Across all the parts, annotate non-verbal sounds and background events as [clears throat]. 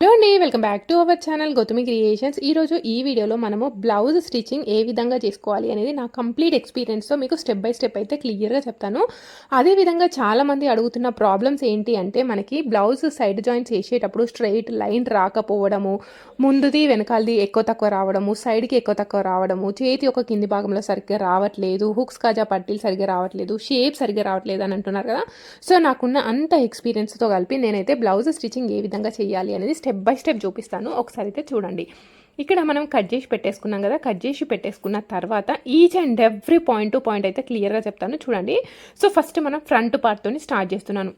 Hello అండి welcome back to our channel Gautami creations ఈరోజు ఈ వీడియోలో మనము బ్లౌజ్ స్టిచ్చింగ్ ఏ విధంగా చేసుకోవాలి అనేది నా కంప్లీట్ ఎక్స్పీరియన్స్తో మీకు స్టెప్ బై స్టెప్ అయితే క్లియర్గా చెప్తాను. అదేవిధంగా చాలామంది అడుగుతున్న ప్రాబ్లమ్స్ ఏంటి అంటే మనకి బ్లౌజ్ సైడ్ జాయింట్స్ వేసేటప్పుడు స్ట్రైట్ లైన్ రాకపోవడము ముందుది వెనకాలది ఎక్కువ తక్కువ రావడము సైడ్కి ఎక్కువ తక్కువ రావడము చేతి ఒక కింది భాగంలో సరిగ్గా రావట్లేదు హుక్స్ కాజా పట్టీలు సరిగ్గా రావట్లేదు షేప్ సరిగ్గా రావట్లేదు అని అంటున్నారు కదా. సో నాకున్న అంత ఎక్స్పీరియన్స్తో కలిపి నేనైతే బ్లౌజ్ స్టిచ్చింగ్ ఏ విధంగా చేయాలి అనేది స్టెప్ బై స్టెప్ చూపిస్తాను. ఒకసారి అయితే చూడండి. ఇక్కడ మనం కట్ చేసి పెట్టేసుకున్నాం కదా కట్ చేసి పెట్టేసుకున్న తర్వాత each and every point to point అయితే క్లియర్గా చెప్తాను. చూడండి. సో ఫస్ట్ మనం ఫ్రంట్ పార్ట్తో స్టార్ట్ చేస్తున్నాను.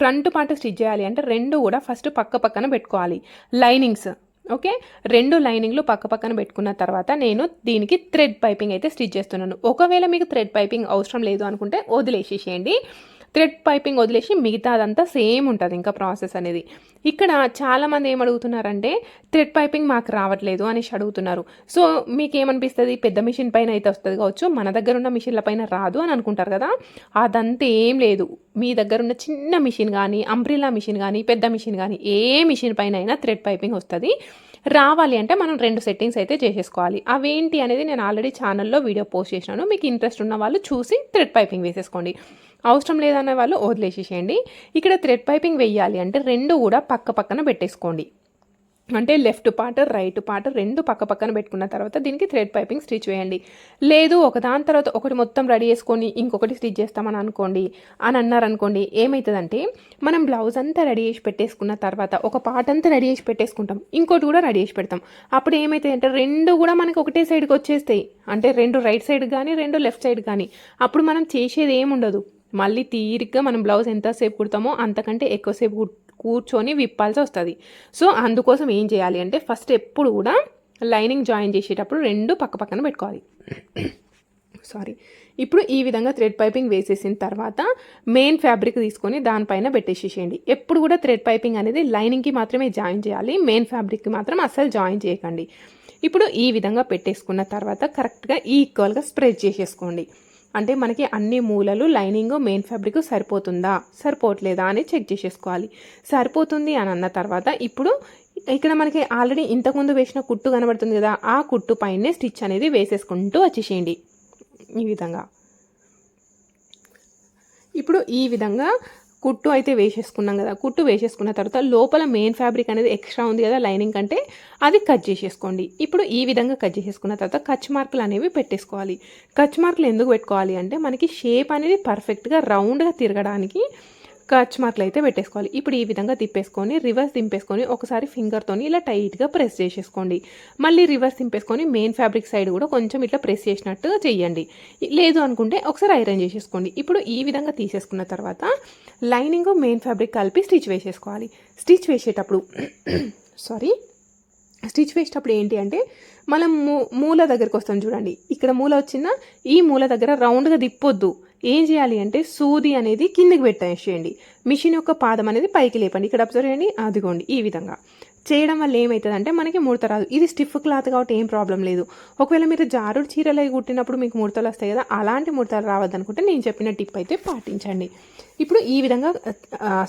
ఫ్రంట్ పార్ట్ స్టిచ్ చేయాలి అంటే రెండు కూడా ఫస్ట్ పక్క పక్కన పెట్టుకోవాలి. లైనింగ్స్ ఓకే రెండు లైనింగ్లు పక్క పక్కన పెట్టుకున్న తర్వాత నేను దీనికి థ్రెడ్ పైపింగ్ అయితే స్టిచ్ చేస్తున్నాను. ఒకవేళ మీకు థ్రెడ్ పైపింగ్ అవసరం లేదు అనుకుంటే వదిలేసేసేయండి. థ్రెడ్ పైపింగ్ వదిలేసి మిగతా అదంతా సేమ్ ఉంటుంది ఇంకా ప్రాసెస్ అనేది. ఇక్కడ చాలామంది ఏం అడుగుతున్నారంటే థ్రెడ్ పైపింగ్ మాకు రావట్లేదు అనేసి అడుగుతున్నారు. సో మీకు ఏమనిపిస్తుంది పెద్ద మిషన్ పైన అయితే వస్తుంది కావచ్చు మన దగ్గర ఉన్న మిషన్ల పైన రాదు అని అనుకుంటారు కదా. అదంతా ఏం లేదు. మీ దగ్గర ఉన్న చిన్న మిషన్ కానీ అంబ్రిలా మిషన్ కానీ పెద్ద మిషన్ కానీ ఏ మిషన్ పైన అయినా థ్రెడ్ పైపింగ్ వస్తుంది. రావాలి అంటే మనం రెండు సెట్టింగ్స్ అయితే చేసేసుకోవాలి. అవేంటి అనేది నేను ఆల్రెడీ ఛానల్లో వీడియో పోస్ట్ చేసినాను. మీకు ఇంట్రెస్ట్ ఉన్న వాళ్ళు చూసి థ్రెడ్ పైపింగ్ వేసేసుకోండి. అవసరం లేదన్న వాళ్ళు వదిలేసేసేయండి. ఇక్కడ థ్రెడ్ పైపింగ్ వెయ్యాలి అంటే రెండు కూడా పక్క పక్కన పెట్టేసుకోండి. అంటే లెఫ్ట్ పార్ట్ రైట్ పార్ట్ రెండు పక్క పక్కన పెట్టుకున్న తర్వాత దీనికి థ్రెడ్ పైపింగ్ స్టిచ్ వేయండి. లేదు ఒక దాని తర్వాత ఒకటి మొత్తం రెడీ చేసుకొని ఇంకొకటి స్టిచ్ చేస్తామని అనుకోండి అని అన్నారనుకోండి ఏమవుతుందంటే మనం బ్లౌజ్ అంతా రెడీ చేసి పెట్టేసుకున్న తర్వాత ఒక పార్ట్ అంతా రెడీ చేసి పెట్టేసుకుంటాం ఇంకోటి కూడా రెడీ చేసి పెడతాం. అప్పుడు ఏమవుతుంది అంటే రెండు కూడా మనకి ఒకటే సైడ్కి వచ్చేస్తాయి. అంటే రెండు రైట్ సైడ్ కానీ రెండు లెఫ్ట్ సైడ్ కానీ అప్పుడు మనం చేసేది ఏముండదు. మళ్ళీ తీరిగ్గా మనం బ్లౌజ్ ఎంతసేపు కుడతామో అంతకంటే ఎక్కువసేపు కూర్చొని విప్పాల్సి వస్తుంది. సో అందుకోసం ఏం చేయాలి అంటే ఫస్ట్ ఎప్పుడు కూడా లైనింగ్ జాయిన్ చేసేటప్పుడు రెండు పక్క పక్కన పెట్టుకోవాలి. సారీ. ఇప్పుడు ఈ విధంగా థ్రెడ్ పైపింగ్ వేసేసిన తర్వాత మెయిన్ ఫ్యాబ్రిక్ తీసుకొని దానిపైన పెట్టేసేసేయండి. ఎప్పుడు కూడా థ్రెడ్ పైపింగ్ అనేది లైనింగ్కి మాత్రమే జాయిన్ చేయాలి. మెయిన్ ఫ్యాబ్రిక్కి మాత్రం అస్సలు జాయిన్ చేయకండి. ఇప్పుడు ఈ విధంగా పెట్టేసుకున్న తర్వాత కరెక్ట్గా ఈక్వల్గా స్ప్రెడ్ చేసేసుకోండి. అంటే మనకి అన్ని మూలలు లైనింగ్ మెయిన్ ఫ్యాబ్రిక్ సరిపోతుందా? సరిపోవట్లేదా అని చెక్ చేసేసుకోవాలి. సరిపోతుంది అని అన్న తర్వాత ఇప్పుడు ఇక్కడ మనకి ఆల్రెడీ ఇంతకుముందు వేసిన కుట్టు కనబడుతుంది కదా ఆ కుట్టు పైనే స్టిచ్ అనేది వేసేసుకుంటూ వచ్చేసేయండి. ఈ విధంగా. ఇప్పుడు ఈ విధంగా కుట్టు అయితే వేసేసుకున్నాం కదా కుట్టు వేసేసుకున్న తర్వాత లోపల మెయిన్ ఫ్యాబ్రిక్ అనేది ఎక్స్ట్రా ఉంది కదా లైనింగ్ కంటే అది కట్ చేసేసుకోండి. ఇప్పుడు ఈ విధంగా కట్ చేసేసుకున్న తర్వాత కచ్ మార్కులు అనేవి పెట్టేసుకోవాలి. కచ్ మార్కులు ఎందుకు పెట్టుకోవాలి అంటే మనకి షేప్ అనేది పర్ఫెక్ట్గా రౌండ్గా తిరగడానికి కచ్ మార్కులు అయితే పెట్టేసుకోవాలి. ఇప్పుడు ఈ విధంగా తిప్పేసుకొని రివర్స్ దింపేసుకొని ఒకసారి ఫింగర్తో ఇలా టైట్గా ప్రెస్ చేసేసుకోండి. మళ్ళీ రివర్స్ దింపేసుకొని మెయిన్ ఫ్యాబ్రిక్ సైడ్ కూడా కొంచెం ఇట్లా ప్రెస్ చేసినట్టు చేయండి లేదు అనుకుంటే ఒకసారి ఐరన్ చేసేసుకోండి. ఇప్పుడు ఈ విధంగా తీసేసుకున్న తర్వాత లైనింగ్ మెయిన్ ఫ్యాబ్రిక్ కలిపి స్టిచ్ వేసేసుకోవాలి. స్టిచ్ వేసేటప్పుడు [coughs] సారీ స్టిచ్ వేసేటప్పుడు ఏంటి అంటే మనం మూ మూల దగ్గరికి వస్తాం చూడండి. ఇక్కడ మూల వచ్చిన ఈ మూల దగ్గర రౌండ్గా తిప్పొద్దు. ఏం చేయాలి అంటే సూది అనేది కిందికి పెట్టేసేయండి. మిషన్ యొక్క పాదం అనేది పైకి లేపండి. ఇక్కడ అబ్జర్వ్ చేయండి. అదిగోండి ఈ విధంగా. చేయడం వల్ల ఏమవుతుంది అంటే మనకి ముడత రాదు. ఇది స్టిఫ్ క్లాత్ కాబట్టి ఏం ప్రాబ్లం లేదు. ఒకవేళ మీరు జారుడు చీరలు కుట్టినప్పుడు మీకు ముడతలు వస్తాయి కదా అలాంటి ముడతలు రావద్దనుకుంటే నేను చెప్పిన టిప్ అయితే పాటించండి. ఇప్పుడు ఈ విధంగా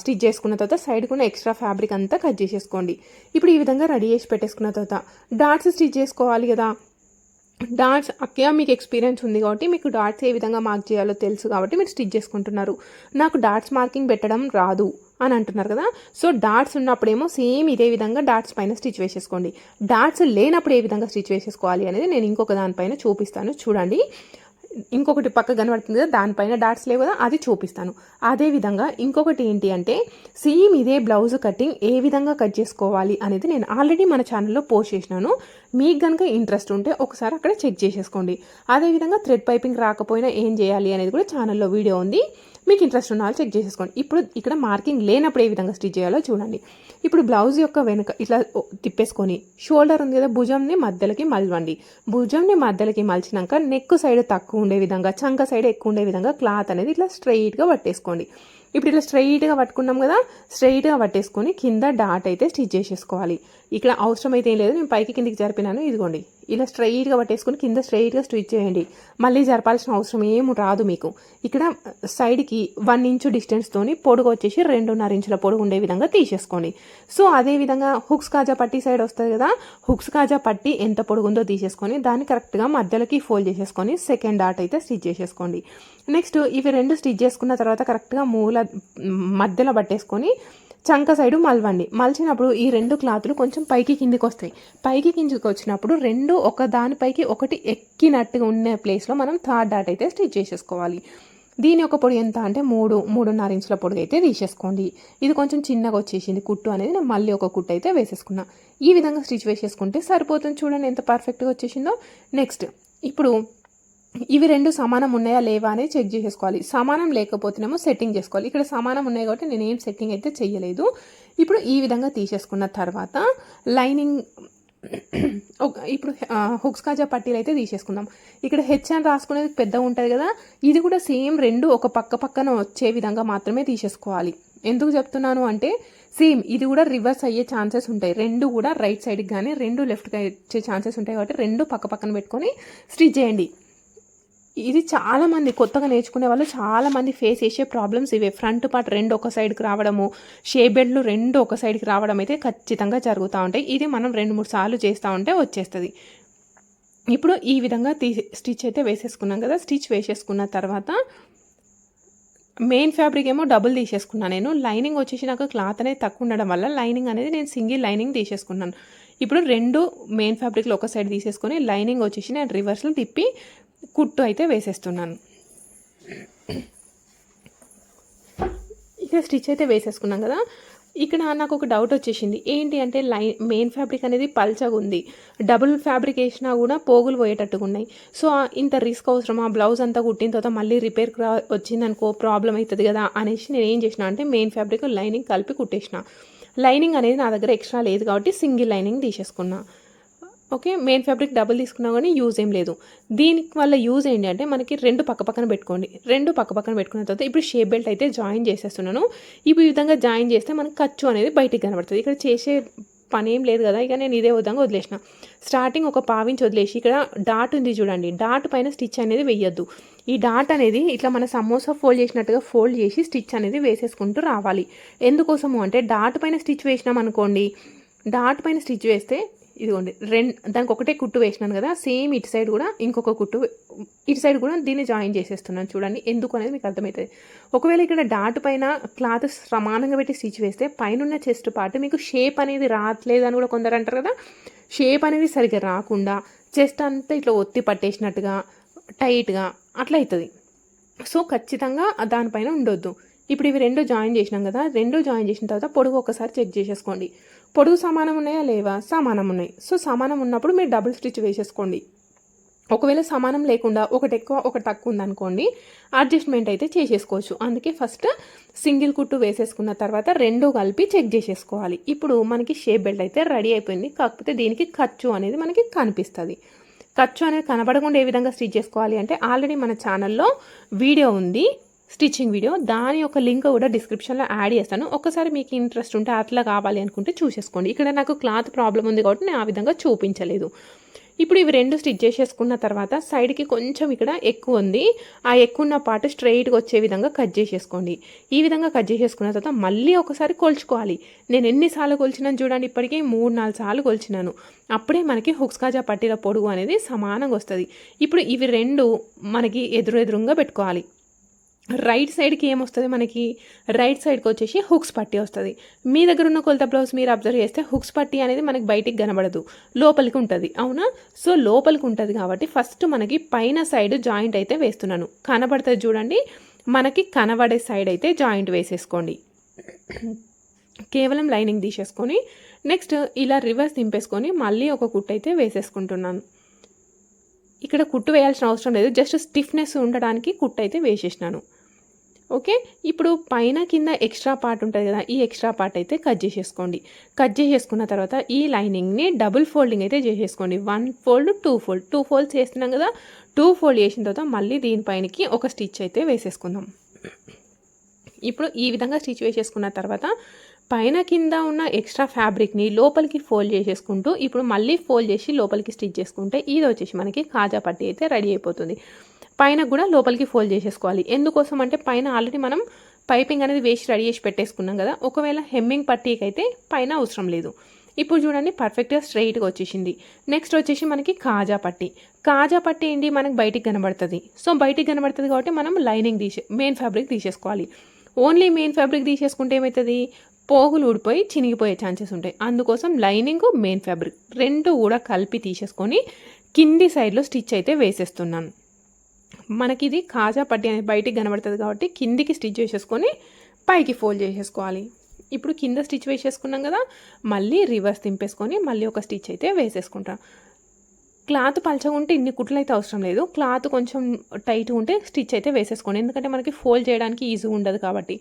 స్టిచ్ చేసుకున్న తర్వాత సైడ్ కూడా ఎక్స్ట్రా ఫ్యాబ్రిక్ అంతా కట్ చేసేసుకోండి. ఇప్పుడు ఈ విధంగా రెడీ చేసి పెట్టేసుకున్న తర్వాత డాట్స్ స్టిచ్ చేసుకోవాలి కదా. డాట్స్ అక్కడ మీకు ఎక్స్పీరియన్స్ ఉంది కాబట్టి మీకు డాట్స్ ఏ విధంగా మార్క్ చేయాలో తెలుసు కాబట్టి మీరు స్టిచ్ చేసుకుంటున్నారు. నాకు డాట్స్ మార్కింగ్ పెట్టడం రాదు అని అంటున్నారు కదా. సో డాట్స్ ఉన్నప్పుడేమో సేమ్ ఇదే విధంగా డాట్స్ పైన స్టిచ్ వేసేసుకోండి. డాట్స్ లేనప్పుడు ఏ విధంగా స్టిచ్ వేసేసుకోవాలి అనేది నేను ఇంకొక దానిపైన చూపిస్తాను. చూడండి. ఇంకొకటి పక్క కనబడుతుంది కదా దానిపైన డాట్స్ లేవు కదా అది చూపిస్తాను. అదేవిధంగా ఇంకొకటి ఏంటి అంటే సేమ్ ఇదే బ్లౌజ్ కటింగ్ ఏ విధంగా కట్ చేసుకోవాలి అనేది నేను ఆల్రెడీ మన ఛానల్లో పోస్ట్ చేసినాను. మీకు కనుక ఇంట్రెస్ట్ ఉంటే ఒకసారి అక్కడ చెక్ చేసేసుకోండి. అదేవిధంగా థ్రెడ్ పైపింగ్ రాకపోయినా ఏం చేయాలి అనేది కూడా ఛానల్లో వీడియో ఉంది. మీకు ఇంట్రెస్ట్ ఉన్న వాళ్ళు చెక్ చేసేసుకోండి. ఇప్పుడు ఇక్కడ మార్కింగ్ లేనప్పుడు ఏ విధంగా స్టిచ్ చేయాలో చూడండి. ఇప్పుడు బ్లౌజ్ యొక్క వెనుక ఇట్లా తిప్పేసుకొని షోల్డర్ ఉంది కదా భుజంని మధ్యలోకి మలవండి. భుజంని మధ్యలోకి మలిచినాక నెక్ సైడ్ తక్కువ ఉండే విధంగా చంక సైడ్ ఎక్కువ ఉండే విధంగా క్లాత్ అనేది ఇట్లా స్ట్రైట్గా పట్టేసుకోండి. ఇప్పుడు ఇట్లా స్ట్రైట్గా పట్టుకున్నాం కదా స్ట్రైట్గా పట్టేసుకొని కింద డాట్ అయితే స్టిచ్ చేసేసుకోవాలి. ఇక్కడ అవసరం అయితే ఏం లేదు నేను పైకి కిందికి జరిపినాను ఇదిగోండి. ఇలా స్ట్రైట్గా పట్టేసుకుని కింద స్ట్రైట్గా స్టిచ్ చేయండి. మళ్ళీ జరపాల్సిన అవసరం ఏం రాదు మీకు. ఇక్కడ సైడ్కి వన్ ఇంచు డిస్టెన్స్తోని పొడుగు వచ్చేసి రెండున్నర ఇంచుల పొడుగు ఉండే విధంగా తీసేసుకోండి. సో అదే విధంగా హుక్స్ కాజా పట్టి సైడ్ వస్తుంది కదా హుక్స్ కాజా పట్టి ఎంత పొడుగు ఉందో తీసేసుకొని దాన్ని కరెక్ట్గా మధ్యలోకి ఫోల్డ్ చేసేసుకొని సెకండ్ డాట్ అయితే స్టిచ్ చేసేసుకోండి. నెక్స్ట్ ఇవి రెండు స్టిచ్ చేసుకున్న తర్వాత కరెక్ట్గా మూల మధ్యలో పట్టేసుకొని చంక సైడు మలవండి. మలిచినప్పుడు ఈ రెండు క్లాతులు కొంచెం పైకి కిందికి వస్తాయి పైకి కిందికి వచ్చినప్పుడు రెండు ఒక దానిపైకి ఒకటి ఎక్కినట్టుగా ఉన్న ప్లేస్లో మనం థర్డ్ డాట్ అయితే స్టిచ్ చేసేసుకోవాలి. దీని ఒక పొడి ఎంత అంటే మూడు మూడున్నర ఇంచుల పొడి అయితే తీసేసుకోండి. ఇది కొంచెం చిన్నగా వచ్చేసింది. కుట్టు అనేది నేను మళ్ళీ ఒక కుట్టు అయితే వేసేసుకున్నా. ఈ విధంగా స్టిచ్ వేసేసుకుంటే సరిపోతుంది. చూడండి ఎంత పర్ఫెక్ట్గా వచ్చేసిందో. నెక్స్ట్ ఇప్పుడు ఇవి రెండు సమానం ఉన్నాయా లేవా అనేది చెక్ చేసేసుకోవాలి. సమానం లేకపోతేనేమో సెట్టింగ్ చేసుకోవాలి. ఇక్కడ సమానం ఉన్నాయి కాబట్టి నేను ఏం సెట్టింగ్ అయితే చేయలేదు. ఇప్పుడు ఈ విధంగా తీసేసుకున్న తర్వాత లైనింగ్ [clears throat] ఇప్పుడు హుక్స్ కాజా పట్టీలు అయితే తీసేసుకుందాం. ఇక్కడ హెచ్ అని రాసుకునేది పెద్దగా ఉంటుంది కదా ఇది కూడా సేమ్ రెండు ఒక పక్క పక్కన వచ్చే విధంగా మాత్రమే తీసేసుకోవాలి. ఎందుకు చెప్తున్నాను అంటే సేమ్ ఇది కూడా రివర్స్ అయ్యే ఛాన్సెస్ ఉంటాయి. రెండు కూడా రైట్ సైడ్కి కానీ రెండు లెఫ్ట్కి వచ్చే ఛాన్సెస్ ఉంటాయి కాబట్టి రెండు పక్క పక్కన పెట్టుకొని స్టిచ్ చేయండి. ఇది చాలామంది కొత్తగా నేర్చుకునే వాళ్ళు చాలామంది ఫేస్ చేసే ప్రాబ్లమ్స్ ఇవే. ఫ్రంట్ పార్ట్ రెండు ఒక సైడ్కి రావడము షేబెడ్లు రెండు ఒక సైడ్కి రావడం అయితే ఖచ్చితంగా జరుగుతూ ఉంటాయి. ఇది మనం రెండు మూడు సార్లు చేస్తూ ఉంటే వచ్చేస్తుంది. ఇప్పుడు ఈ విధంగా తీ స్టిచ్ అయితే వేసేసుకున్నాం కదా. స్టిచ్ వేసేసుకున్న తర్వాత మెయిన్ ఫ్యాబ్రిక్ ఏమో డబుల్ తీసేసుకున్నాను నేను. లైనింగ్ వచ్చేసి నాకు క్లాత్ అనేది తక్కువ ఉండడం వల్ల లైనింగ్ అనేది నేను సింగిల్ లైనింగ్ తీసేసుకున్నాను. ఇప్పుడు రెండు మెయిన్ ఫ్యాబ్రిక్లో ఒక సైడ్ తీసేసుకొని లైనింగ్ వచ్చేసి నేను రివర్స్లో తిప్పి కుట్టు అయితే వేసేస్తున్నాను. ఇక స్టిచ్ అయితే వేసేసుకున్నాం కదా. ఇక్కడ నాకు ఒక డౌట్ వచ్చేసింది. ఏంటి అంటే లైన్ మెయిన్ ఫ్యాబ్రిక్ అనేది పల్చగా ఉంది. డబుల్ ఫ్యాబ్రిక్ వేసినా కూడా పోగులు పోయేటట్టుగా ఉన్నాయి సో ఇంత రిస్క్ అవసరమా? బ్లౌజ్ అంతా కుట్టిన తర్వాత మళ్ళీ రిపేర్ వచ్చిందనుకో ప్రాబ్లం అవుతుంది కదా అనేసి నేను ఏం చేసిన అంటే మెయిన్ ఫ్యాబ్రిక్ లైనింగ్ కలిపి కుట్టేసిన. లైనింగ్ అనేది నా దగ్గర ఎక్స్ట్రా లేదు కాబట్టి సింగిల్ లైనింగ్ తీసేసుకున్నా. ఓకే మెయిన్ ఫ్యాబ్రిక్ డబుల్ తీసుకున్నా కానీ యూజ్ ఏం లేదు. దీనికి వల్ల యూజ్ ఏంటి అంటే మనకి రెండు పక్క పక్కన పెట్టుకోండి. రెండు పక్క పక్కన పెట్టుకున్న తర్వాత ఇప్పుడు షేప్ బెల్ట్ అయితే జాయిన్ చేసేస్తున్నాను. ఇప్పుడు ఈ విధంగా జాయిన్ చేస్తే మనకు ఖర్చు అనేది బయటికి కనబడుతుంది. ఇక్కడ చేసే పని ఏం లేదు కదా ఇక నేను ఇదే విధంగా వదిలేసిన. స్టార్టింగ్ ఒక పావించి వదిలేసి ఇక్కడ డాట్ ఉంది చూడండి. డాట్ పైన స్టిచ్ అనేది వేయద్దు. ఈ డాట్ అనేది ఇట్లా మన సమోసా ఫోల్డ్ చేసినట్టుగా ఫోల్డ్ చేసి స్టిచ్ అనేది వేసేసుకుంటూ రావాలి. ఎందుకోసము అంటే డాట్ పైన స్టిచ్ వేసినాం అనుకోండి డాట్ పైన స్టిచ్ వేస్తే ఇదిగోండి రెండు దానికి ఒకటే కుట్టు వేసినాను కదా సేమ్ ఇటు సైడ్ కూడా ఇంకొక కుట్టు ఇటు సైడ్ కూడా దీన్ని జాయిన్ చేసేస్తున్నాను చూడండి ఎందుకు అనేది మీకు అర్థమవుతుంది. ఒకవేళ ఇక్కడ డాట్ పైన క్లాత్ సమానంగా పెట్టి స్టిచ్ వేస్తే పైన చెస్ట్ పార్ట్ మీకు షేప్ అనేది రావట్లేదు అని కూడా కొందరు అంటారు కదా షేప్ అనేది సరిగ్గా రాకుండా చెస్ట్ అంతా ఇట్లా ఒత్తి పట్టేసినట్టుగా టైట్గా అట్లా అవుతుంది. సో ఖచ్చితంగా దానిపైన ఉండొద్దు. ఇప్పుడు ఇవి రెండు జాయిన్ చేసినాం కదా రెండు జాయిన్ చేసిన తర్వాత పొడుగు ఒకసారి చెక్ చేసేసుకోండి. పొడుగు సమానం ఉన్నాయా లేవా? సమానం ఉన్నాయి సో సమానం ఉన్నప్పుడు మీరు డబుల్ స్టిచ్ వేసేసుకోండి. ఒకవేళ సమానం లేకుండా ఒకటి ఎక్కువ ఒకటి తక్కువ ఉందనుకోండి అడ్జస్ట్మెంట్ అయితే చేసేసుకోవచ్చు. అందుకే ఫస్ట్ సింగిల్ కుట్టు వేసేసుకున్న తర్వాత రెండు కలిపి చెక్ చేసేసుకోవాలి. ఇప్పుడు మనకి షేప్ బెల్ట్ అయితే రెడీ అయిపోయింది. కాకపోతే దీనికి ఖర్చు అనేది మనకి కనిపిస్తుంది. ఖర్చు అనేది కనబడకుండా ఏ విధంగా స్టిచ్ చేసుకోవాలి అంటే ఆల్రెడీ మన ఛానల్లో వీడియో ఉంది. Stitching video. దాని యొక్క లింక్ కూడా డిస్క్రిప్షన్లో యాడ్ చేస్తాను. ఒకసారి మీకు ఇంట్రెస్ట్ ఉంటే అట్లా కావాలి అనుకుంటే చూసేసుకోండి. ఇక్కడ నాకు క్లాత్ ప్రాబ్లం ఉంది కాబట్టి నేను ఆ విధంగా చూపించలేదు. ఇప్పుడు ఇవి రెండు స్టిచ్ చేసేసుకున్న తర్వాత సైడ్కి కొంచెం ఇక్కడ ఎక్కువ ఉంది. ఆ ఎక్కువ ఉన్న పార్ట్ స్ట్రైట్గా వచ్చే విధంగా కట్ చేసేసుకోండి. ఈ విధంగా కట్ చేసేసుకున్న తర్వాత మళ్ళీ ఒకసారి కొలుచుకోవాలి. నేను ఎన్నిసార్లు కొలిచినాను చూడండి ఇప్పటికీ మూడు నాలుగు సార్లు కొలిచినాను. అప్పుడే మనకి హుక్స్ కాజా పట్టిన పొడుగు అనేది సమానంగా వస్తుంది. ఇప్పుడు ఇవి రెండు మనకి ఎదురు ఎదురుగా పెట్టుకోవాలి. రైట్ సైడ్కి ఏమొస్తుంది మనకి? రైట్ సైడ్కి వచ్చేసి హుక్స్ పట్టి వస్తుంది. మీ దగ్గర ఉన్న కొలత బ్లౌజ్ మీరు అబ్జర్వ్ చేస్తే హుక్స్ పట్టి అనేది మనకి బయటికి కనబడదు. లోపలికి ఉంటుంది. అవునా? సో లోపలికి ఉంటుంది కాబట్టి ఫస్ట్ మనకి పైన సైడ్ జాయింట్ అయితే వేస్తున్నాను. కనబడుతుంది చూడండి. మనకి కనబడే సైడ్ అయితే జాయింట్ వేసేసుకోండి. కేవలం లైనింగ్ తీసేసుకొని నెక్స్ట్ ఇలా రివర్స్ దింపేసుకొని మళ్ళీ ఒక కుట్టు అయితే వేసేసుకుంటున్నాను. ఇక్కడ కుట్టు వేయాల్సిన అవసరం లేదు. జస్ట్ స్టిఫ్నెస్ ఉండడానికి కుట్టు అయితే వేసేసినాను. ఓకే? ఇప్పుడు పైన కింద ఎక్స్ట్రా పార్ట్ ఉంటుంది కదా ఈ ఎక్స్ట్రా పార్ట్ అయితే కట్ చేసేసుకోండి. కట్ చేసేసుకున్న తర్వాత ఈ లైనింగ్ని డబుల్ ఫోల్డింగ్ అయితే చేసేసుకోండి. One fold two fold. Two folds చేస్తున్నాం కదా టూ ఫోల్డ్ చేసిన తర్వాత మళ్ళీ దీనిపైనకి ఒక స్టిచ్ అయితే వేసేసుకుందాం. ఇప్పుడు ఈ విధంగా స్టిచ్ వేసేసుకున్న తర్వాత పైన కింద ఉన్న ఎక్స్ట్రా ఫ్యాబ్రిక్ని లోపలికి ఫోల్డ్ చేసేసుకుంటూ ఇప్పుడు మళ్ళీ ఫోల్డ్ చేసి లోపలికి స్టిచ్ చేసుకుంటే ఇది వచ్చేసి మనకి కాజా పట్టి అయితే రెడీ అయిపోతుంది. పైన కూడా లోపలికి ఫోల్డ్ చేసేసుకోవాలి. ఎందుకోసం అంటే పైన ఆల్రెడీ మనం పైపింగ్ అనేది వేసి రెడీ చేసి పెట్టేసుకున్నాం కదా. ఒకవేళ హెమ్మింగ్ పట్టీకి అయితే పైన అవసరం లేదు. ఇప్పుడు చూడండి పర్ఫెక్ట్గా స్ట్రైట్గా వచ్చేసింది. నెక్స్ట్ వచ్చేసి మనకి కాజా పట్టి. కాజా పట్టి ఏంటి? మనకి బయటికి కనబడుతుంది. సో బయటికి కనబడుతుంది కాబట్టి మనం లైనింగ్ తీసే మెయిన్ ఫ్యాబ్రిక్ తీసేసుకోవాలి. ఓన్లీ మెయిన్ ఫ్యాబ్రిక్ తీసేసుకుంటే ఏమవుతుంది? పోగులు ఊడిపోయి చినిగిపోయే ఛాన్సెస్ ఉంటాయి. అందుకోసం లైనింగ్ మెయిన్ ఫ్యాబ్రిక్ రెండు కూడా కలిపి తీసేసుకొని కింది సైడ్లో స్టిచ్ అయితే వేసేస్తున్నాను మనకి ఇది కాజా పట్టి అనేది బయటికి కనబడుతుంది కాబట్టి కిందికి స్టిచ్ చేసేసుకొని పైకి ఫోల్డ్ చేసేసుకోవాలి. ఇప్పుడు కింద స్టిచ్ వేసేసుకున్నాం కదా మళ్ళీ రివర్స్ తింపేసుకొని మళ్ళీ ఒక స్టిచ్ అయితే వేసేసుకుంటాం. క్లాత్ పలచగా ఉంటే ఇన్ని కుట్లు అయితే అవసరం లేదు. క్లాత్ కొంచెం టైట్ ఉంటే స్టిచ్ అయితే వేసేసుకోండి. ఎందుకంటే మనకి ఫోల్డ్ చేయడానికి ఈజీగా ఉండదు కాబట్టి.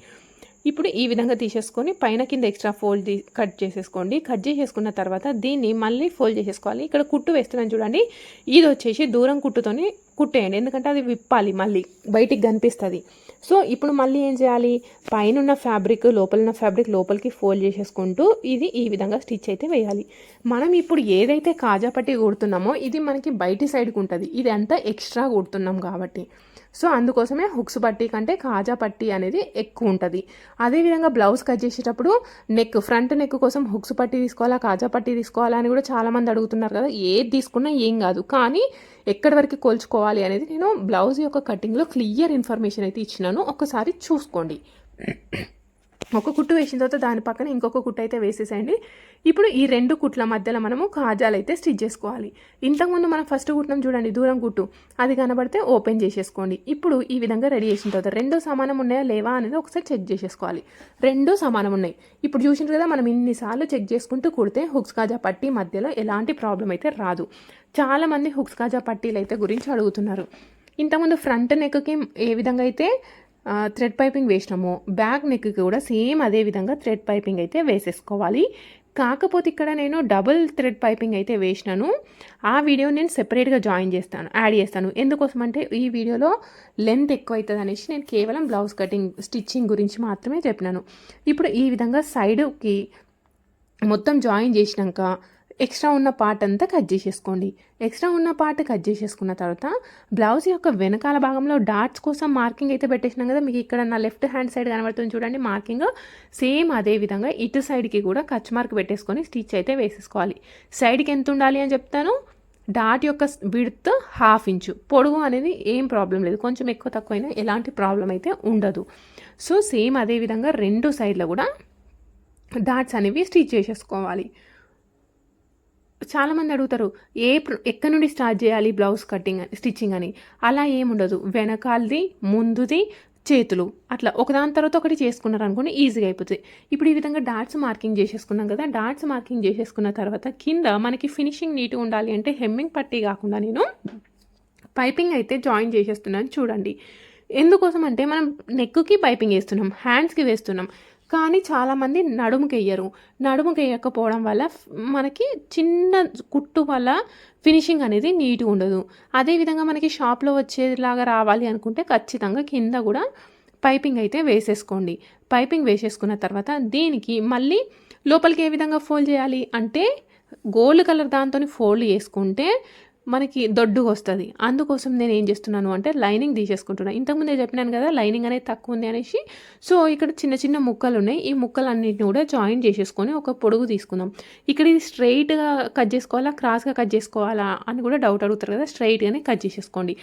ఇప్పుడు ఈ విధంగా తీసేసుకొని పైన కింద ఎక్స్ట్రా ఫోల్డ్ కట్ చేసేసుకోండి. కట్ చేసేసుకున్న తర్వాత దీన్ని మళ్ళీ ఫోల్డ్ చేసేసుకోవాలి. ఇక్కడ కుట్టు వేస్తున్నాను చూడండి. ఇది వచ్చేసి దూరం కుట్టుతోని కుట్టేయండి. ఎందుకంటే అది విప్పాలి మళ్ళీ బయటికి కనిపిస్తుంది. సో ఇప్పుడు మళ్ళీ ఏం చేయాలి? పైన ఉన్న ఫ్యాబ్రిక్ లోపల ఉన్న ఫ్యాబ్రిక్ లోపలికి ఫోల్డ్ చేసేసుకుంటూ ఇది ఈ విధంగా స్టిచ్ అయితే వేయాలి. మనం ఇప్పుడు ఏదైతే కాజా పట్టి కుడుతున్నామో ఇది మనకి బయటి సైడ్కి ఉంటుంది. ఇది అంతా ఎక్స్ట్రా కుడుతున్నాం కాబట్టి. సో అందుకోసమే హుక్స్ పట్టి కంటే కాజా పట్టి అనేది ఎక్కువ ఉంటుంది. అదేవిధంగా బ్లౌజ్ కట్ చేసేటప్పుడు నెక్ ఫ్రంట్ నెక్ కోసం హుక్స్ పట్టీ తీసుకోవాలా కాజా పట్టీ తీసుకోవాలా అని కూడా చాలామంది అడుగుతున్నారు కదా. ఏది తీసుకున్నా ఏం కాదు. కానీ ఎక్కడి వరకు కోల్చుకోవాలి అనేది నేను బ్లౌజ్ యొక్క కటింగ్లో క్లియర్ ఇన్ఫర్మేషన్ అయితే ఇచ్చినాను. ఒకసారి చూసుకోండి. ఒక కుట్టు వేసిన తర్వాత దాని పక్కన ఇంకొక కుట్టు అయితే వేసేసేయండి. ఇప్పుడు ఈ రెండు కుట్ల మధ్యలో మనము కాజాలు అయితే స్టిచ్ చేసుకోవాలి. ఇంతకుముందు మనం ఫస్ట్ కుట్టినాం చూడండి దూరం కుట్టు. అది కనబడితే ఓపెన్ చేసేసుకోండి. ఇప్పుడు ఈ విధంగా రెడీ చేసిన తర్వాత రెండు సమానం ఉన్నాయా లేవా అనేది ఒకసారి చెక్ చేసేసుకోవాలి. రెండు సమానం ఉన్నాయి. ఇప్పుడు చూసిన కదా మనం ఇన్నిసార్లు చెక్ చేసుకుంటూ కుడితే హుక్స్ కాజా పట్టి మధ్యలో ఎలాంటి ప్రాబ్లం అయితే రాదు. చాలామంది హుక్స్ కాజా పట్టీలు అయితే గురించి అడుగుతున్నారు. ఇంతకుముందు ఫ్రంట్ నెక్కి ఏ విధంగా అయితే థ్రెడ్ పైపింగ్ వేసినాము. బ్యాక్ నెక్కి కూడా సేమ్ అదే విధంగా థ్రెడ్ పైపింగ్ అయితే వేసేసుకోవాలి. కాకపోతే ఇక్కడ నేను డబుల్ థ్రెడ్ పైపింగ్ అయితే వేసినాను. ఆ వీడియో నేను సెపరేట్గా జాయిన్ చేస్తాను యాడ్ చేస్తాను. ఎందుకోసం అంటే ఈ వీడియోలో లెంత్ ఎక్కువ అవుతుంది అనేసి నేను కేవలం బ్లౌజ్ కటింగ్ స్టిచ్చింగ్ గురించి మాత్రమే చెప్పినాను. ఇప్పుడు ఈ విధంగా సైడ్కి మొత్తం జాయిన్ చేసినాక ఎక్స్ట్రా ఉన్న పార్ట్ అంతా కట్ చేసేసుకోండి. ఎక్స్ట్రా ఉన్న పార్ట్ కట్ చేసేసుకున్న తర్వాత బ్లౌజ్ యొక్క వెనకాల భాగంలో డాట్స్ కోసం మార్కింగ్ అయితే పెట్టేసినాం కదా మీకు ఇక్కడ నా లెఫ్ట్ హ్యాండ్ సైడ్ కనబడుతుంది చూడండి మార్కింగ్ సేమ్ అదే విధంగా ఇటు సైడ్కి కూడా కచ్ మార్క్ పెట్టేసుకొని స్టిచ్ అయితే వేసేసుకోవాలి. సైడ్కి ఎంత ఉండాలి అని చెప్తాను? డాట్ యొక్క విడ్త్ హాఫ్ ఇంచు. పొడవు అనేది ఏం ప్రాబ్లం లేదు కొంచెం ఎక్కువ తక్కువైనా ఎలాంటి ప్రాబ్లం అయితే ఉండదు. సో సేమ్ అదే విధంగా రెండు సైడ్లో కూడా డాట్స్ అనేవి స్టిచ్ చేసేసుకోవాలి. చాలామంది అడుగుతారు ఏ ఎక్కడి నుండి స్టార్ట్ చేయాలి బ్లౌజ్ కటింగ్ స్టిచ్చింగ్ అని? అలా ఏముండదు వెనకాలది ముందుది చేతులు. అట్లా ఒకదాని తర్వాత ఒకటి చేసుకున్నారు అనుకోండి ఈజీగా అయిపోతుంది ఇప్పుడు ఈ విధంగా డాట్స్ మార్కింగ్ చేసేసుకున్నాం కదా డాట్స్ మార్కింగ్ చేసేసుకున్న తర్వాత కింద మనకి ఫినిషింగ్ నీట్గా ఉండాలి అంటే హెమ్మింగ్ పట్టి కాకుండా నేను పైపింగ్ అయితే జాయిన్ చేసేస్తున్నాను చూడండి. ఎందుకోసం అంటే మనం నెక్కి పైపింగ్ వేస్తున్నాం హ్యాండ్స్కి వేస్తున్నాం. కానీ చాలామంది నడుముకి వేయరు నడుముకి వేయకపోవడం వల్ల మనకి చిన్న కుట్టు వల్ల ఫినిషింగ్ అనేది నీట్గా ఉండదు. అదేవిధంగా మనకి షాప్లో వచ్చేలాగా రావాలి అనుకుంటే ఖచ్చితంగా కింద కూడా పైపింగ్ అయితే వేసేసుకోండి. పైపింగ్ వేసేసుకున్న తర్వాత దీనికి మళ్ళీ లోపలికి ఏ విధంగా ఫోల్డ్ చేయాలి అంటే గోల్డ్ కలర్ దాంతో ఫోల్డ్ చేసుకుంటే మనకి దొడ్డుగా వస్తుంది. అందుకోసం నేను ఏం చేస్తున్నాను అంటే లైనింగ్ తీసేసుకుంటున్నాను ఇంతకుముందే చెప్పినాను కదా లైనింగ్ అనేది తక్కువ ఉంది అనేసి. సో ఇక్కడ చిన్న చిన్న ముక్కలు ఉన్నాయి ఈ ముక్కలన్నింటిని కూడా జాయిన్ చేసేసుకొని ఒక పొడుగు తీసుకుందాం. ఇక్కడ ఇది స్ట్రైట్గా కట్ చేసుకోవాలా క్రాస్గా కట్ చేసుకోవాలా అని కూడా డౌట్ అడుగుతారు కదా. స్ట్రైట్గానే కట్ చేసేసుకోండి.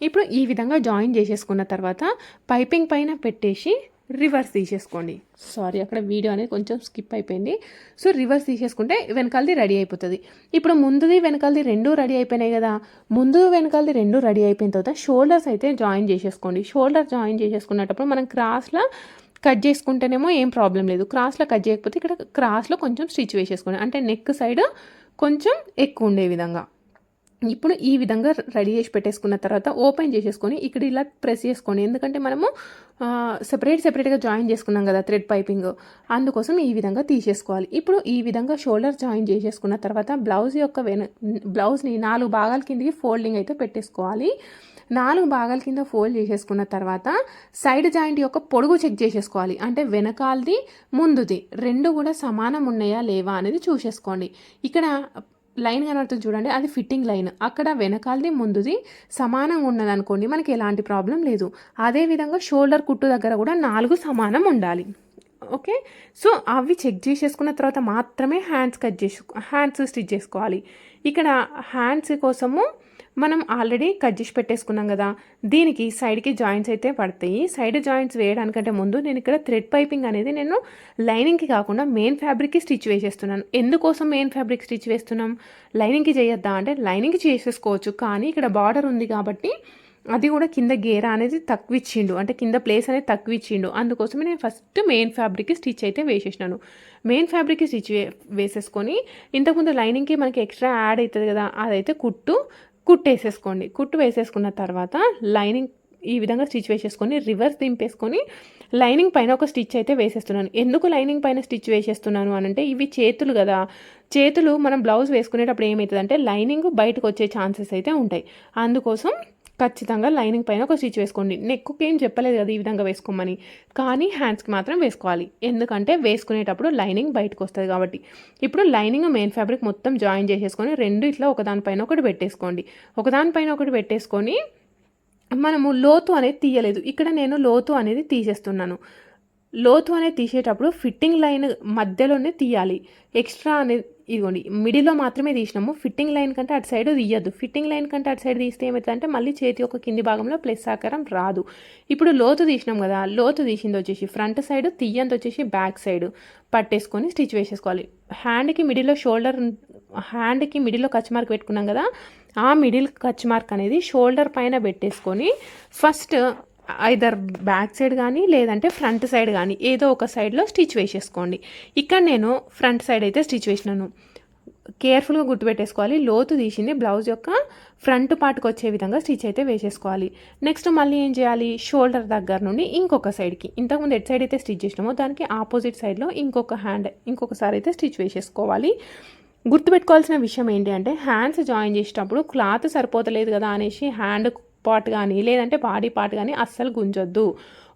ఇప్పుడు ఈ విధంగా జాయిన్ చేసేసుకున్న తర్వాత పైపింగ్ పైన పెట్టేసి రివర్స్ తీసేసుకోండి. సారీ అక్కడ వీడియో అనేది కొంచెం స్కిప్ అయిపోయింది. సో రివర్స్ తీసేసుకుంటే వెనకాలది రెడీ అయిపోతుంది. ఇప్పుడు ముందుది వెనకాలది రెండు రెడీ అయిపోయినాయి కదా. ముందు వెనకాలది రెండు రెడీ అయిపోయిన తర్వాత షోల్డర్స్ అయితే జాయిన్ చేసేసుకోండి. షోల్డర్ జాయిన్ చేసేసుకున్నప్పుడు మనం క్రాస్లో కట్ చేసుకుంటేనేమో ఏం ప్రాబ్లం లేదు. క్రాస్లో కట్ చేయకపోతే ఇక్కడ క్రాస్లో కొంచెం స్టిచ్ వేసేసుకోండి. అంటే నెక్ సైడ్ కొంచెం ఎక్కువ ఉండే విధంగా. ఇప్పుడు ఈ విధంగా రెడీ చేసి పెట్టేసుకున్న తర్వాత ఓపెన్ చేసేసుకొని ఇక్కడ ఇలా ప్రెస్ చేసుకోండి. ఎందుకంటే మనము సెపరేట్ సెపరేట్గా జాయిన్ చేసుకున్నాం కదా థ్రెడ్ పైపింగ్ అందుకోసం ఈ విధంగా తీసేసుకోవాలి. ఇప్పుడు ఈ విధంగా షోల్డర్ జాయిన్ చేసేసుకున్న తర్వాత బ్లౌజ్ యొక్క వెన బ్లౌజ్ని నాలుగు భాగాల కిందకి ఫోల్డింగ్ అయితే పెట్టేసుకోవాలి. నాలుగు భాగాల కింద ఫోల్డ్ చేసేసుకున్న తర్వాత సైడ్ జాయింట్ యొక్క పొడుగు చెక్ చేసేసుకోవాలి. అంటే వెనకాలది ముందుది. రెండు కూడా సమానం ఉన్నాయా లేవా అనేది చూసేసుకోండి. ఇక్కడ లైన్ కనబడుతుంది చూడండి. అది ఫిట్టింగ్ లైన్. అక్కడ వెనకాలది ముందుది సమానంగా ఉన్నదనుకోండి మనకి ఎలాంటి ప్రాబ్లం లేదు. అదేవిధంగా షోల్డర్ కుట్టు దగ్గర కూడా నాలుగు సమానం ఉండాలి. ఓకే? సో అవి చెక్ చేసేసుకున్న తర్వాత మాత్రమే హ్యాండ్స్ కట్ చేసు హ్యాండ్స్ స్టిచ్ చేసుకోవాలి. ఇక్కడ హ్యాండ్స్ కోసము మనం ఆల్రెడీ కట్ చేసి పెట్టేసుకున్నాం కదా. దీనికి సైడ్కి జాయింట్స్ అయితే పడతాయి. సైడ్ జాయింట్స్ వేయడానికంటే ముందు నేను ఇక్కడ థ్రెడ్ పైపింగ్ అనేది నేను లైనింగ్కి కాకుండా మెయిన్ ఫ్యాబ్రిక్కి స్టిచ్ వేసేస్తున్నాను. ఎందుకోసం మెయిన్ ఫ్యాబ్రిక్ స్టిచ్ వేస్తున్నాం? లైనింగ్కి చేయొద్దా? అంటే లైనింగ్కి చేసేసుకోవచ్చు. కానీ ఇక్కడ బార్డర్ ఉంది కాబట్టి అది కూడా కింద గేర అనేది తక్కువ ఇచ్చిండు అంటే కింద ప్లేస్ అనేది తక్కువ ఇచ్చిండు అందుకోసమే నేను ఫస్ట్ మెయిన్ ఫ్యాబ్రిక్కి స్టిచ్ అయితే వేసేసినాను. మెయిన్ ఫ్యాబ్రిక్కి స్టిచ్ వేసేసుకొని ఇంతకుముందు లైనింగ్కి మనకి ఎక్స్ట్రా యాడ్ అవుతుంది కదా అదైతే కుట్టు కుట్టు వేసేసుకోండి కుట్టు వేసేసుకున్న తర్వాత లైనింగ్ ఈ విధంగా స్టిచ్ వేసేసుకొని రివర్స్ దింపేసుకొని లైనింగ్ పైన ఒక స్టిచ్ అయితే వేసేస్తున్నాను. ఎందుకు లైనింగ్ పైన స్టిచ్ వేసేస్తున్నాను అని అంటే ఇవి చేతులు కదా. చేతులు మనం బ్లౌజ్ వేసుకునేటప్పుడు ఏమవుతుందంటే లైనింగ్ బయటకు వచ్చే ఛాన్సెస్ అయితే ఉంటాయి. అందుకోసం ఖచ్చితంగా లైనింగ్ పైన ఒక స్టిచ్ వేసుకోండి. నెక్కు ఏం చెప్పలేదు కదా ఈ విధంగా వేసుకోమని. కానీ హ్యాండ్స్కి మాత్రం వేసుకోవాలి. ఎందుకంటే వేసుకునేటప్పుడు లైనింగ్ బయటకు వస్తుంది కాబట్టి. ఇప్పుడు లైనింగ్ మెయిన్ ఫ్యాబ్రిక్ మొత్తం జాయిన్ చేసేసుకొని రెండు ఇట్లా ఒకదానిపైన ఒకటి పెట్టేసుకోండి. ఒకదానిపైన ఒకటి పెట్టేసుకొని మనము లోతు అనేది తీయలేదు. ఇక్కడ నేను లోతు అనేది తీసేస్తున్నాను. లోతు అనేది తీసేటప్పుడు ఫిట్టింగ్ లైన్ మధ్యలోనే తీయాలి. ఎక్స్ట్రా అనేది ఇదిగోండి మిడిల్లో మాత్రమే తీసినాము. ఫిట్టింగ్ లైన్ కంటే అటు సైడ్ తీయద్దు. ఫిట్టింగ్ లైన్ కంటే అటు సైడ్ తీస్తే ఏమవుతుందంటే మళ్ళీ చేతి యొక్క కింది భాగంలో ప్లస్ ఆకారం రాదు. ఇప్పుడు లోతు తీసినాం కదా లోతు తీసింది వచ్చేసి ఫ్రంట్ సైడ్ తీయంత వచ్చేసి బ్యాక్ సైడ్ పట్టేసుకొని స్టిచ్ వేసేసుకోవాలి. హ్యాండ్కి మిడిల్లో షోల్డర్ హ్యాండ్కి మిడిల్లో కచ్ మార్క్ పెట్టుకున్నాం కదా ఆ మిడిల్ కచ్ మార్క్ అనేది షోల్డర్ పైన పెట్టేసుకొని ఫస్ట్ ఐదర్ బ్యాక్ సైడ్ కానీ లేదంటే ఫ్రంట్ సైడ్ కానీ ఏదో ఒక సైడ్లో స్టిచ్ వేసేసుకోండి. ఇక్కడ నేను ఫ్రంట్ సైడ్ అయితే స్టిచ్ వేసినాను. కేర్ఫుల్గా గుర్తుపెట్టేసుకోవాలి. లోతు తీసింది బ్లౌజ్ యొక్క ఫ్రంట్ పార్ట్కి వచ్చే విధంగా స్టిచ్ అయితే వేసేసుకోవాలి. నెక్స్ట్ మళ్ళీ ఏం చేయాలి? షోల్డర్ దగ్గర నుండి ఇంకొక సైడ్కి ఇంతకుముందు ఎట్ సైడ్ అయితే స్టిచ్ చేసినామో దానికి ఆపోజిట్ సైడ్లో ఇంకొక హ్యాండ్ ఇంకొకసారి అయితే స్టిచ్ వేసేసుకోవాలి. గుర్తుపెట్టుకోవాల్సిన విషయం ఏంటి అంటే హ్యాండ్స్ జాయిన్ చేసేటప్పుడు క్లాత్ సరిపోతలేదు కదా అనేసి హ్యాండ్ పాట్ కానీ లేదంటే పాడి పాటు కానీ అస్సలు గుంజొద్దు.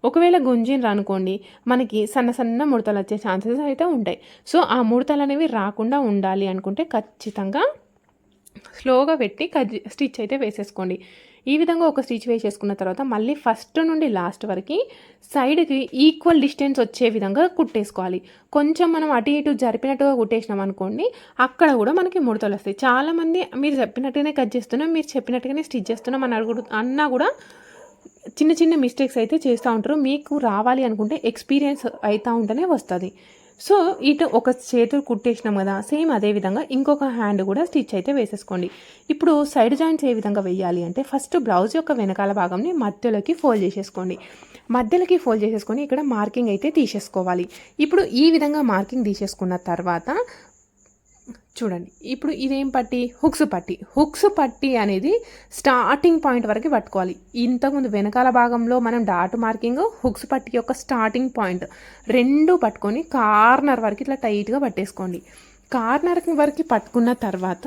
ఒకవేళ గుంజిండ్రు అనుకోండి మనకి సన్న సన్న ముడతలు వచ్చే ఛాన్సెస్ అయితే ఉంటాయి. సో ఆ ముడతలు అనేవి రాకుండా ఉండాలి అనుకుంటే ఖచ్చితంగా స్లోగా పెట్టి కజ్ స్టిచ్ అయితే వేసేసుకోండి. ఈ విధంగా ఒక స్టిచ్ వేసేసుకున్న తర్వాత మళ్ళీ ఫస్ట్ నుండి లాస్ట్ వరకు సైడ్కి ఈక్వల్ డిస్టెన్స్ వచ్చే విధంగా కుట్టేసుకోవాలి. కొంచెం మనం అటు ఇటు జరిపినట్టుగా కుట్టేసినాం అనుకోండి అక్కడ కూడా మనకి ముడతలు వస్తాయి. చాలామంది మీరు చెప్పినట్టుగానే కట్ చేస్తున్నాం మీరు చెప్పినట్టుగానే స్టిచ్ చేస్తున్నాం అని అడుగు అన్నా కూడా చిన్న చిన్న మిస్టేక్స్ అయితే చేస్తూ ఉంటారు. మీకు రావాలి అనుకుంటే ఎక్స్పీరియన్స్ అవుతూ ఉంటేనే వస్తుంది. సో ఇటు ఒక చేతులు కుట్టేసినాం కదా సేమ్ అదే విధంగా ఇంకొక హ్యాండ్ కూడా స్టిచ్ అయితే వేసేసుకోండి. ఇప్పుడు సైడ్ జాయింట్స్ ఏ విధంగా వేయాలి అంటే ఫస్ట్ బ్లౌజ్ యొక్క వెనకాల భాగంని మధ్యలోకి ఫోల్డ్ చేసేసుకోండి. మధ్యలోకి ఫోల్డ్ చేసేసుకొని ఇక్కడ మార్కింగ్ అయితే తీసేసుకోవాలి. ఇప్పుడు ఈ విధంగా మార్కింగ్ తీసేసుకున్న తర్వాత చూడండి. ఇప్పుడు ఇదేం పట్టి? హుక్స్ పట్టి. హుక్స్ పట్టి అనేది స్టార్టింగ్ పాయింట్ వరకు పట్టుకోవాలి. ఇంతకుముందు వెనకాల భాగంలో మనం డాట్ మార్కింగ్ హుక్స్ పట్టి యొక్క స్టార్టింగ్ పాయింట్ రెండు పట్టుకొని కార్నర్ వరకు ఇట్లా టైట్గా పట్టేసుకోండి. కార్నర్ వరకు పట్టుకున్న తర్వాత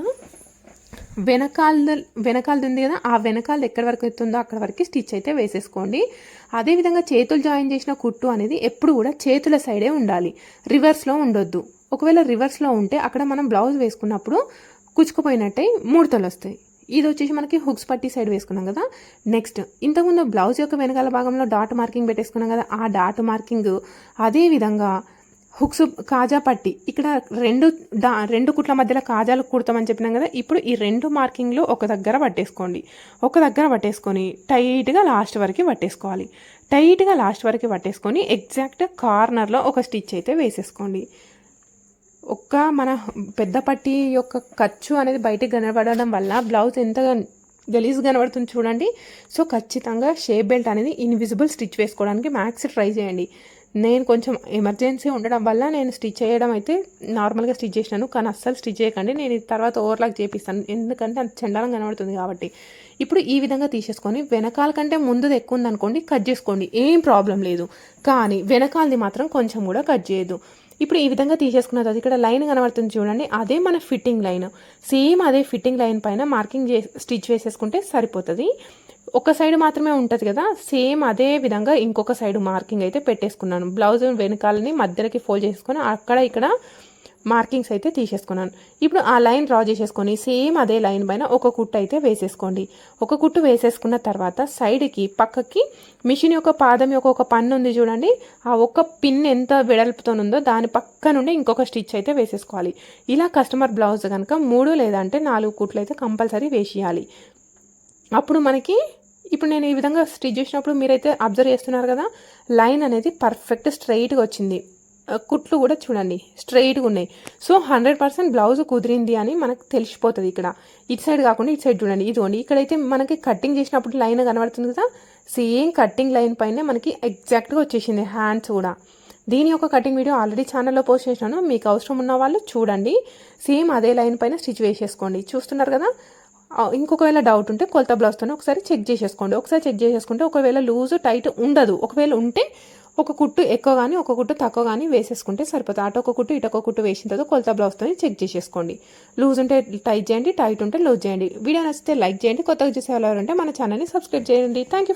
వెనకాల వెనకాలది ఉంది కదా ఆ వెనకాల ఎక్కడి వరకు ఎత్తుందో అక్కడ వరకు స్టిచ్ అయితే వేసేసుకోండి. అదేవిధంగా చేతులు జాయిన్ చేసిన కుట్టు అనేది ఎప్పుడు కూడా చేతుల సైడే ఉండాలి. రివర్స్లో ఉండొద్దు. ఒకవేళ రివర్స్లో ఉంటే అక్కడ మనం బ్లౌజ్ వేసుకున్నప్పుడు కుచ్చుకుపోయినట్టే ముడతలు వస్తాయి. ఇది వచ్చేసి మనకి హుక్స్ పట్టి సైడ్ వేసుకున్నాం కదా. నెక్స్ట్ ఇంతకుముందు బ్లౌజ్ యొక్క వెనకాల భాగంలో డాట్ మార్కింగ్ పెట్టేసుకున్నాం కదా. ఆ డాట్ మార్కింగ్ అదే విధంగా హుక్స్ కాజా పట్టి ఇక్కడ రెండు డా రెండు కుట్ల మధ్యలో కాజాలు కుడతామని చెప్పినాం కదా. ఇప్పుడు ఈ రెండు మార్కింగ్లు ఒక దగ్గర పట్టేసుకోండి. ఒక దగ్గర పట్టేసుకొని టైట్గా లాస్ట్ వరకు పట్టేసుకోవాలి. టైట్గా లాస్ట్ వరకు పట్టేసుకొని ఎగ్జాక్ట్ కార్నర్లో ఒక స్టిచ్ అయితే వేసేసుకోండి. ఒక్క మన పెద్ద పట్టి యొక్క ఖర్చు అనేది బయటకు కనబడడం వల్ల బ్లౌజ్ ఎంత గలీజ్ కనబడుతుంది చూడండి. సో ఖచ్చితంగా షేప్ బెల్ట్ అనేది ఇన్విజిబుల్ స్టిచ్ వేసుకోవడానికి మ్యాక్స్ ట్రై చేయండి. నేను కొంచెం ఎమర్జెన్సీ ఉండడం వల్ల నేను స్టిచ్ చేయడం అయితే నార్మల్గా స్టిచ్ చేసినాను కానీ అస్సలు స్టిచ్ చేయకండి. నేను తర్వాత ఓవర్లాక్ చేపిస్తాను ఎందుకంటే అంత చండాలం కనబడుతుంది కాబట్టి. ఇప్పుడు ఈ విధంగా తీసేసుకొని వెనకాల కంటే ముందుది ఎక్కువ ఉందనుకోండి కట్ చేసుకోండి. ఏం ప్రాబ్లం లేదు. కానీ వెనకాలది మాత్రం కొంచెం కూడా కట్ చేయదు ఇప్పుడు ఈ విధంగా తీసేసుకున్న తర్వాత ఇక్కడ లైన్ కనబడుతుంది చూడండి. అదే మన ఫిట్టింగ్ లైన్. సేమ్ అదే ఫిట్టింగ్ లైన్ పైన మార్కింగ్ చే స్టిచ్ వేసేసుకుంటే సరిపోతుంది. ఒక సైడ్ మాత్రమే ఉంటుంది కదా. సేమ్ అదే విధంగా ఇంకొక సైడ్ మార్కింగ్ అయితే పెట్టేసుకున్నాను. బ్లౌజ్ వెనకాలని మధ్యలోకి ఫోల్డ్ చేసుకొని అక్కడ ఇక్కడ మార్కింగ్స్ అయితే తీసేసుకున్నాను. ఇప్పుడు ఆ లైన్ డ్రా చేసేసుకొని సేమ్ అదే లైన్ పైన ఒక కుట్టు అయితే వేసేసుకోండి. ఒక కుట్టు వేసేసుకున్న తర్వాత సైడ్కి పక్కకి మిషన్ యొక్క పాదం యొక్క ఒక పన్ను ఉంది చూడండి. ఆ ఒక్క పిన్ ఎంత వెడల్పుతో ఉందో దాని పక్క నుండి ఇంకొక స్టిచ్ అయితే వేసేసుకోవాలి. ఇలా కస్టమర్ బ్లౌజ్ కనుక మూడు లేదంటే నాలుగు కుట్లు అయితే కంపల్సరీ వేసేయాలి. అప్పుడు మనకి ఇప్పుడు నేను ఈ విధంగా స్టిచ్ చేసినప్పుడు మీరైతే అబ్జర్వ్ చేస్తున్నారు కదా లైన్ అనేది పర్ఫెక్ట్ స్ట్రైట్గా వచ్చింది. కుట్లు కూడా చూడండి. స్ట్రైట్గా ఉన్నాయి. సో హండ్రెడ్ పర్సెంట్ బ్లౌజ్ కుదిరింది అని మనకు తెలిసిపోతుంది ఇక్కడ. ఇటు సైడ్ కాకుండా ఇటు సైడ్ చూడండి. ఇదిగోండి ఇక్కడైతే మనకి కటింగ్ చేసినప్పుడు లైన్ కనబడుతుంది కదా? సేమ్ కటింగ్ లైన్ పైనే మనకి ఎగ్జాక్ట్గా వచ్చేసింది హ్యాండ్స్ కూడా. దీని యొక్క కటింగ్ వీడియో ఆల్రెడీ ఛానల్లో పోస్ట్ చేసినాను. మీకు అవసరం ఉన్న వాళ్ళు చూడండి. సేమ్ అదే లైన్ పైన స్టిచ్ వేసేసుకోండి. చూస్తున్నారు కదా? ఇంకొకవేళ డౌట్ ఉంటే కొలత బ్లౌజ్తో ఒకసారి చెక్ చేసేసుకోండి. ఒకసారి చెక్ చేసేసుకుంటే ఒకవేళ లూజ్ టైట్ ఉండదు. ఒకవేళ ఉంటే ఒక కుట్టు ఎక్కువ కానీ ఒక కుట్టు తక్కువ కానీ వేసేసుకుంటే సరిపోతుంది. అటు ఒక కుట్టు ఇటు ఒక కుట్టు వేసిన తర్వాత కొలత బ్లౌజ్తో చెక్ చేసేసుకోండి. లూజ్ ఉంటే టైట్ చేయండి టైట్ ఉంటే లూజ్ చేయండి. వీడియో నచ్చితే లైక్ చేయండి. కొత్తగా చూసే వాళ్ళు ఎవరంటే మన ఛానల్ని సబ్స్క్రైబ్ చేయండి. Thank you